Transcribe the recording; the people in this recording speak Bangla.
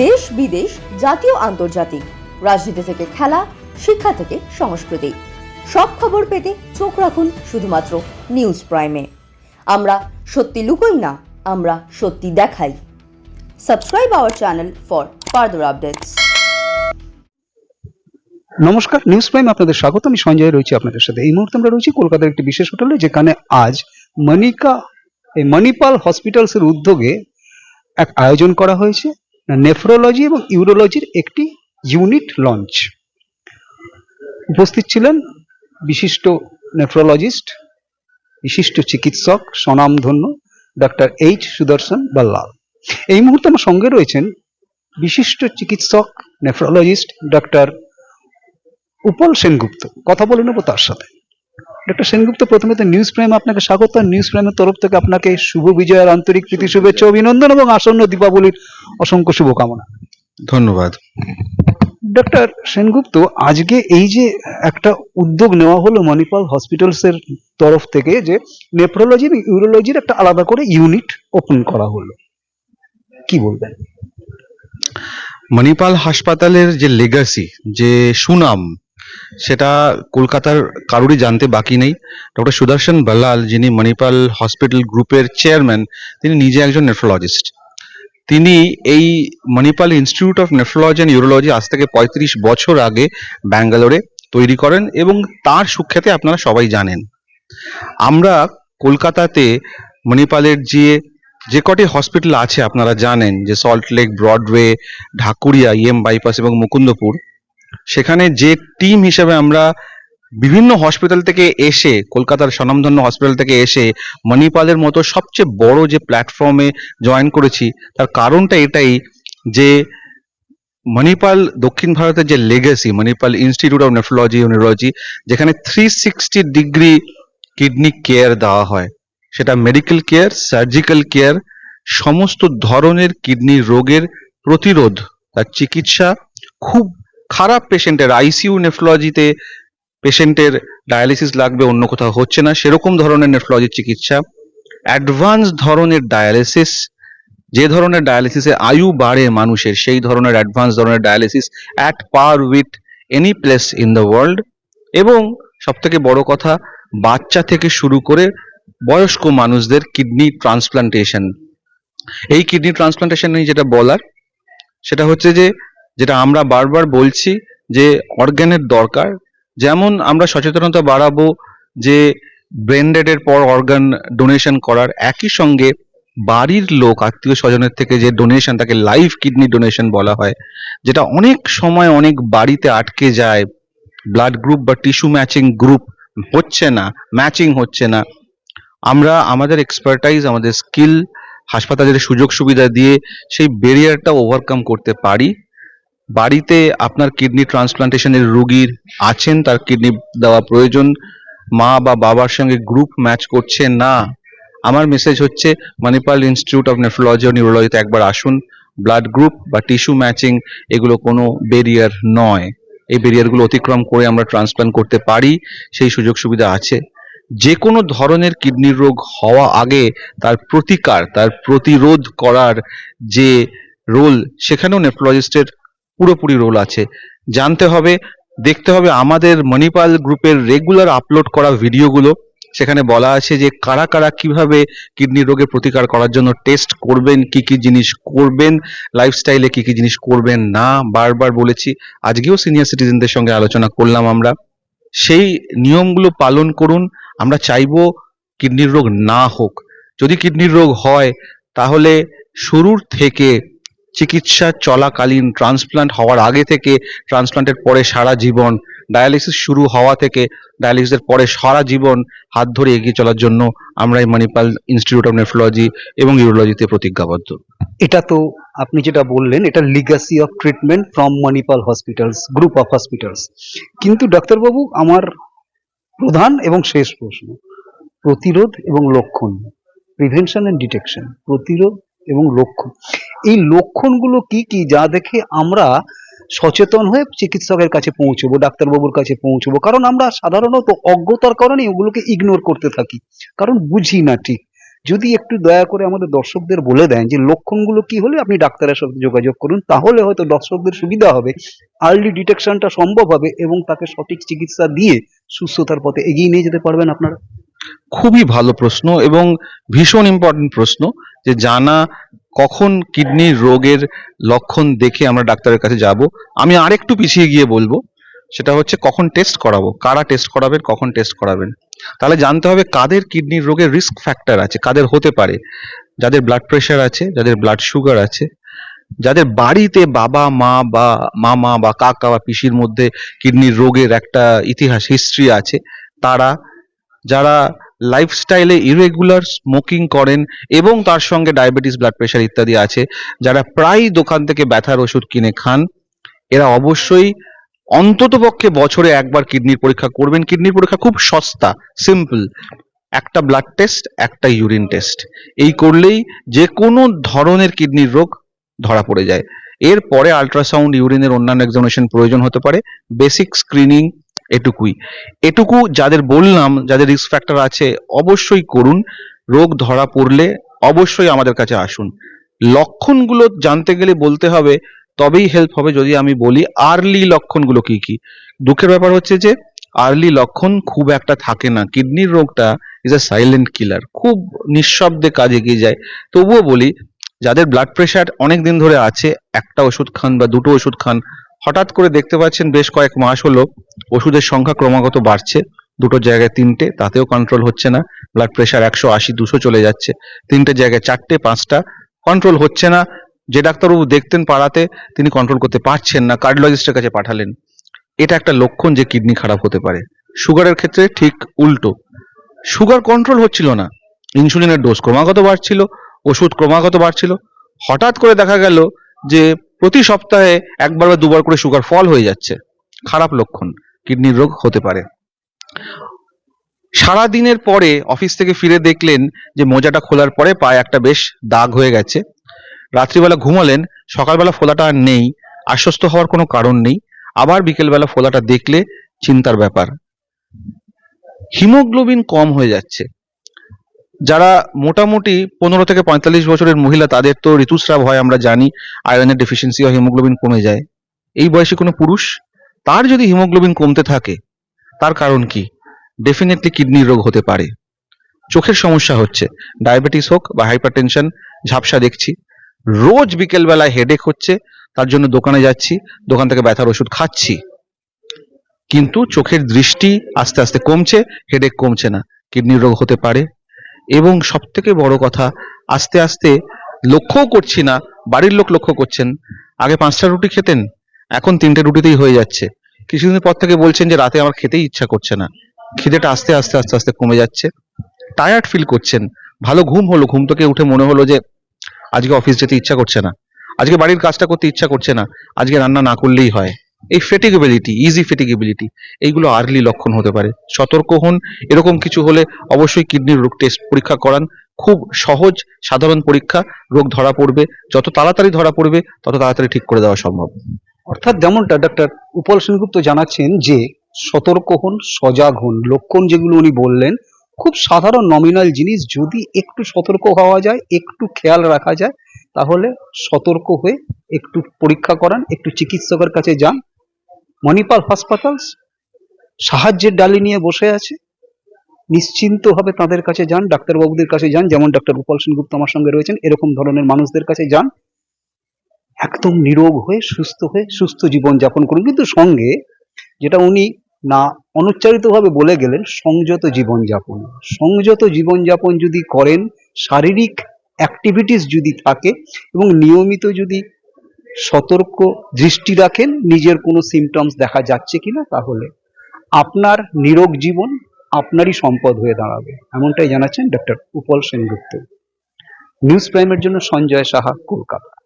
দেশ বিদেশ, জাতীয়, আন্তর্জাতিক। রাজনীতি থেকে খেলা, শিক্ষা থেকে সংস্কৃতি। সব খবর পেতে চোখ রাখুন শুধুমাত্র নিউজ প্রাইমে। আমরা সত্যি লুকোই না, আমরা সত্যি দেখাই। Subscribe our channel for further updates. নমস্কার, নিউজ প্রাইম আপনাদের স্বাগত। আমি সঞ্জয় রয়েছি আপনাদের সাথে। এই মুহূর্তে আমরা রয়েছি কলকাতার একটি বিশেষ হোটেলে, যেখানে আজ মনিকা, এই মণিপাল হসপিটালস এর উদ্যোগে এক আয়োজন করা হয়েছে। নেফ্রোলজি এবং ইউরোলজির একটি ইউনিট লঞ্চ। উপস্থিত ছিলেন বিশিষ্ট নেফ্রোলজিস্ট, বিশিষ্ট চিকিৎসক, স্বনামধন্য ডক্টর এইচ সুদর্শন বাল্লাল। এই মুহূর্তে আমার সঙ্গে রয়েছেন বিশিষ্ট চিকিৎসক, নেফ্রোলজিস্ট ডক্টর উপল সেনগুপ্ত। কথা বলে নেব তার সাথে। ডক্টর সেনগুপ্ত, প্রথমে তো নিউজ প্রাইম আপনাকে স্বাগত। নিউজ প্রাইমের তরফ থেকে আপনাকে শুভ বিজয়ের আন্তরিক প্রীতি, শুভেচ্ছা, অভিনন্দন এবং আসন্ন দীপাবলির অসংখ্য শুভকামনা। ধন্যবাদ। ডক্টর সেনগুপ্ত আজকে এই যে একটা উদ্যোগ নেওয়া হলো মণিপাল হসপিটালস এর তরফ থেকে যে নেফ্রোলজি এবং ইউরোলজির একটা আলাদা করে ইউনিট ওপেন করা হলো। কি বলবেন? মণিপাল হাসপাতালের যে লেগাসি যে সুনাম সেটা কলকাতার কারোরই জানতে বাকি নেই। ডক্টর সুদর্শন বাল্লাল যিনি মণিপাল হসপিটাল গ্রুপের চেয়ারম্যান তিনি নিজে একজন নেফ্রোলজিস্ট তিনি এই Manipal institute of nephrology and urology আজ থেকে পঁয়ত্রিশ বছর আগে ব্যাঙ্গালোরে তৈরি করেন এবং তার সুখ্যাতি আপনারা সবাই জানেন। আমরা কলকাতাতে মণিপালের যে যে কটি হসপিটাল আছে আপনারা জানেন, যে Salt Lake Broadway Dhakuria EM bypass এবং মুকুন্দপুর সেখানে যে টিম হিসেবে আমরা বিভিন্ন হসপিটাল থেকে এসে, কলকাতার স্বনামধন্য হসপিটাল থেকে এসে মণিপালের মতো সবচেয়ে বড় যে প্ল্যাটফর্মে জয়েন করেছি, তার কারণটা এটাই যে মণিপাল দক্ষিণ ভারতের যে legacy Manipal institute of nephrology urology যেখানে three sixty degree kidney care দেওয়া হয়। সেটা মেডিকেল কেয়ার সার্জিক্যাল কেয়ার সমস্ত ধরনের কিডনি রোগের প্রতিরোধ, তার চিকিৎসা, খুব খারাপ পেশেন্টের আইসিইউ নেফ্রোলজিতে পেশেন্টের ডায়ালিসিস লাগবে, অন্য কোথাও হচ্ছে না। সেরকম ধরনের নেফ্রোলজির চিকিৎসা অ্যাডভান্স ধরনের ডায়ালিসিস যে ধরনের ডায়ালিসিসে আয়ু বাড়ে মানুষের, সেই ধরনের অ্যাডভান্স ধরনের dialysis at par with any place in the world এবং সব থেকে বড় কথা, বাচ্চা থেকে শুরু করে বয়স্ক মানুষদের কিডনি ট্রান্সপ্লান্টেশন এই কিডনি ট্রান্সপ্লান্টেশন নিয়ে যেটা বলার, সেটা হচ্ছে যে, যেটা আমরা বারবার বলছি যে অর্গানের দরকার যেমন আমরা সচেতনতা বাড়াবো যে ব্রেন ডেডের পর অর্গান ডোনেশন করার একই সঙ্গে বাড়ির লোক, আত্মীয় স্বজনের থেকে যে ডোনেশন তাকে লাইভ কিডনি ডোনেশন বলা হয়, যেটা অনেক সময় অনেক বাড়িতে আটকে যায়। ব্লাড গ্রুপ বা টিস্যু ম্যাচিং গ্রুপ হচ্ছে না ম্যাচিং হচ্ছে না। আমরা আমাদের এক্সপার্টাইজ আমাদের স্কিল হাসপাতালের সুযোগ সুবিধা দিয়ে সেই ব্যারিয়ারটা ওভারকাম করতে পারি। বাড়িতে আপনার কিডনি ট্রান্সপ্লান্টেশনের রুগীর আছেন, তার কিডনি দেওয়া প্রয়োজন, মা বা বাবার সঙ্গে গ্রুপ ম্যাচ করছে না? আমার মেসেজ হচ্ছে মণিপাল ইনস্টিটিউট অফ নেফ্রোলজি ও নিউরোলজিতে একবার আসুন ব্লাড গ্রুপ বা টিস্যু ম্যাচিং এগুলো কোনো বেরিয়ার নয়। এই বেরিয়ারগুলো অতিক্রম করে আমরা ট্রান্সপ্লান্ট করতে পারি, সেই সুযোগ সুবিধা আছে। যে কোনো ধরনের কিডনির রোগ হওয়া আগে তার প্রতিকার, তার প্রতিরোধ করার যে রোল সেখানেও নেফ্রোলজিস্টের পুরোপুরি রোল আছে। জানতে হবে, দেখতে হবে আমাদের মণিপাল গ্রুপের রেগুলার আপলোড করা ভিডিওগুলো সেখানে বলা আছে যে কারা কারা কীভাবে কিডনি রোগের প্রতিকার করার জন্য টেস্ট করবেন, কি কি জিনিস করবেন লাইফস্টাইলে কি কি জিনিস করবেন না, বারবার বলেছি। আজকেও সিনিয়র সিটিজেনদের সঙ্গে আলোচনা করলাম আমরা। সেই নিয়মগুলো পালন করুন, আমরা চাইব কিডনির রোগ না হোক। যদি কিডনির রোগ হয়, তাহলে শুরুর থেকে চিকিৎসা চলাকালীন ট্রান্সপ্লান্ট হওয়ার আগে থেকে ট্রান্সপ্লান্টের পরে সারা জীবন ডায়ালিসিস শুরু হওয়া থেকে ডায়ালিসিসের পরে সারা জীবন হাত ধরে এগিয়ে চলার জন্য আমরা এই মণিপাল ইনস্টিটিউট অফ নেফ্রোলজি এবং ইউরোলজিতে প্রতিজ্ঞাবদ্ধ। এটা তো আপনি যেটা বললেন, এটা legacy of treatment from Manipal hospitals group of hospitals কিন্তু ডাক্তারবাবু, আমার প্রধান এবং শেষ প্রশ্ন, প্রতিরোধ এবং লক্ষণ প্রিভেনশন এন্ড ডিটেকশন প্রতিরোধ এবং লক্ষণ। এই লক্ষণগুলো কি কি যা দেখে আমরা সচেতন হয়ে চিকিৎসকের কাছে পৌঁছবো, ডাক্তারবাবুর কাছে পৌঁছবো? কারণ আমরা সাধারণত অজ্ঞতার কারণে ওগুলোকে ইগনোর করতে থাকি। কারণ বুঝি না ঠিক। যদি একটু দয়া করে আমাদের দর্শকদের বলে দেন যে লক্ষণগুলো কি হলে আপনি ডাক্তারের সাথে যোগাযোগ করুন, তাহলে হয়তো দর্শকদের সুবিধা হবে। আর্লি ডিটেকশনটা সম্ভব হবে এবং তাকে সঠিক চিকিৎসা দিয়ে সুস্থতার পথে এগিয়ে নিয়ে যেতে পারবেন আপনারা। খুবই ভালো প্রশ্ন এবং ভীষণ ইম্পর্টেন্ট প্রশ্ন যে জানা কখন কিডনির রোগের লক্ষণ দেখে আমরা ডাক্তারের কাছে যাব, আমি আরেকটু পিছিয়ে গিয়ে বলব, সেটা হচ্ছে কখন টেস্ট করাবো, কারা টেস্ট করাবেন, কখন টেস্ট করাবেন। তাহলে জানতে হবে কাদের কিডনির রোগের রিস্ক ফ্যাক্টর আছে, কাদের হতে পারে। যাদের ব্লাড প্রেশার আছে, যাদের ব্লাড সুগার আছে, যাদের বাড়িতে বাবা, মা বা মামা বা কাকা বা পিসির মধ্যে কিডনির রোগের একটা ইতিহাস হিস্ট্রি আছে, তারা, যারা লাইফস্টাইলে ইরেগুলার স্মোকিং করেন এবং তার সঙ্গে ডায়াবেটিস ব্লাড প্রেশার ইত্যাদি আছে, যারা প্রায় দোকান থেকে ব্যথার ওষুধ কিনে খান। এরা অবশ্যই অন্ততপক্ষে বছরে একবার কিডনির পরীক্ষা করবেন। কিডনির পরীক্ষা খুব সস্তা সিম্পল একটা ব্লাড টেস্ট একটা ইউরিন টেস্ট এই করলেই যে কোনো ধরনের কিডনির রোগ ধরা পড়ে যায়। এরপরে আল্ট্রাসাউন্ড ইউরিনের অন্যান্য এক্সামিনেশন প্রয়োজন হতে পারে। বেসিক স্ক্রিনিং এটুকুই। এটুকু যাদের বললাম, যাদের রিস্ক ফ্যাক্টর আছে, অবশ্যই করুন। রোগ ধরা পড়লে অবশ্যই আমাদের কাছে আসুন। লক্ষণগুলো জানতে গেলে বলতে হবে, তবেই হেল্প হবে যদি আমি বলি আর্লি লক্ষণগুলো কি কি। দুঃখের ব্যাপার হচ্ছে যে আর্লি লক্ষণ খুব একটা থাকে না। কিডনির রোগটা ইজ আ সাইলেন্ট কিলার খুব নিঃশব্দে কাজ এগিয়ে যায়। তবুও বলি, যাদের ব্লাড প্রেশার অনেক দিন ধরে আছে, একটা ওষুধ খান বা দুটো ওষুধ খান হঠাৎ করে দেখতে পাচ্ছেন বেশ কয়েক মাস হলো ওষুধের সংখ্যা ক্রমাগত বাড়ছে, দুটো জায়গায় তিনটে, তাতেও কন্ট্রোল হচ্ছে না ব্লাড প্রেশার একশো আশি, দুশো চলে যাচ্ছে, তিনটে জায়গায় চারটে, পাঁচটা কন্ট্রোল হচ্ছে না, যে ডাক্তারবাবু দেখতেন পাড়াতে, তিনি কন্ট্রোল করতে পারছেন না কার্ডিওলজিস্টের কাছে পাঠালেন। এটা একটা লক্ষণ যে কিডনি খারাপ হতে পারে। সুগারের ক্ষেত্রে ঠিক উল্টো। সুগার কন্ট্রোল হচ্ছিল না ইনসুলিনের ডোজ ক্রমাগত বাড়ছিল, ওষুধ ক্রমাগত বাড়ছিল। হঠাৎ করে দেখা গেল যে প্রতি সপ্তাহে একবার বা দুবার করে সুগার ফল হয়ে যাচ্ছে। খারাপ লক্ষণ কিডনির রোগ হতে পারে। সারা দিনের পরে অফিস থেকে ফিরে দেখলেন যে মোজাটা খোলার পরে পায়ে একটা বেশ দাগ হয়ে গেছে। রাত্রিবেলা ঘুমালেন, সকালবেলা ফোলাটা আর নেই, আশ্বস্ত হওয়ার কোনো কারণ নেই। আবার বিকেলবেলা ফোলাটা দেখলে চিন্তার ব্যাপার। হিমোগ্লোবিন কম হয়ে যাচ্ছে। যারা মোটামুটি পনেরো থেকে পঁয়তাল্লিশ বছরের মহিলা, তাদের তো ঋতুস্রাব হয়, আমরা জানি আয়রনের ডেফিসিয়েন্সি হয় হিমোগ্লোবিন কমে যায়। এই বয়সে কোনো পুরুষ, তার যদি হিমোগ্লোবিন কমতে থাকে, তার কারণ কি? ডেফিনেটলি কিডনির রোগ হতে পারে। চোখের সমস্যা হচ্ছে। ডায়াবেটিস হোক বা হাইপারটেনশন ঝাপসা দেখছি। রোজ বিকেল বেলায় হেডেক হচ্ছে, তার জন্য দোকানে যাচ্ছি, দোকান থেকে ব্যথার ওষুধ খাচ্ছি। কিন্তু চোখের দৃষ্টি আস্তে আস্তে কমছে হেডেক কমছে না। কিডনির রোগ হতে পারে। এবং সব থেকে বড় কথা, আস্তে আস্তে লক্ষ্যও করছি না, বাড়ির লোক লক্ষ্য করছেন। আগে পাঁচটা রুটি খেতেন, এখন তিনটে রুটিতেই হয়ে যাচ্ছে। কিছুদিন পর থেকে বলছেন যে রাতে আমার খেতেই ইচ্ছা করছে না। খিদেটা আস্তে আস্তে আস্তে আস্তে কমে যাচ্ছে। টায়ার্ড ফিল করছেন। ভালো ঘুম হলো, ঘুম থেকে উঠে মনে হলো যে আজকে অফিস যেতে ইচ্ছা করছে না। আজকে বাড়ির কাজটা করতে ইচ্ছা করছে না। আজকে রান্না না করলেই হয়। এই ফেটিগেবিলিটি ইজি ফেটিগেবিলিটি এইগুলো আর্লি লক্ষণ হতে পারে। সতর্ক হন, এরকম কিছু হলে অবশ্যই কিডনির রোগ টেস্ট পরীক্ষা করান। খুব সহজ, সাধারণ পরীক্ষা, রোগ ধরা পড়বে। যত তাড়াতাড়ি ধরা পড়বে, তত তাড়াতাড়ি ঠিক করে দেওয়া সম্ভব। অর্থাৎ যেমনটা ডাক্তার উপল সেনগুপ্ত জানাচ্ছেন যে, সতর্ক হন, সজাগ হন। লক্ষণ যেগুলো উনি বললেন, খুব সাধারণ নমিনাল জিনিস, যদি একটু সতর্ক হওয়া যায়, একটু খেয়াল রাখা যায়, তাহলে সতর্ক হয়ে একটু পরীক্ষা করান, একটু চিকিৎসকের কাছে যান মণিপাল হাসপাতাল সাহায্যের ডালি নিয়ে বসে আছে। নিশ্চিন্তভাবে তাদের কাছে যান, ডাক্তারবাবুদের কাছে যান, যেমন ডাক্তার গোপাল সেনগুপ্ত আমার সঙ্গে রয়েছেন, এরকম ধরনের মানুষদের কাছে যান। একদম নিরোগ হয়ে, সুস্থ হয়ে, সুস্থ জীবন যাপন করুন। কিন্তু সঙ্গে যেটা উনি না অনুচ্চারিতভাবে বলে গেলেন, সংযত জীবনযাপন সংযত জীবনযাপন যদি করেন, শারীরিক অ্যাক্টিভিটিস যদি থাকে এবং নিয়মিত যদি সতর্ক দৃষ্টি রাখেন, নিজের কোনো সিমটমস দেখা যাচ্ছে কিনা তাহলে আপনার নিরোগ জীবন আপনারই সম্পদ হয়ে দাঁড়াবে, এমনটাই জানাচ্ছেন ডক্টর উপল সেনগুপ্ত। নিউজ প্রাইমের জন্য সঞ্জয় সাহা, কলকাতা।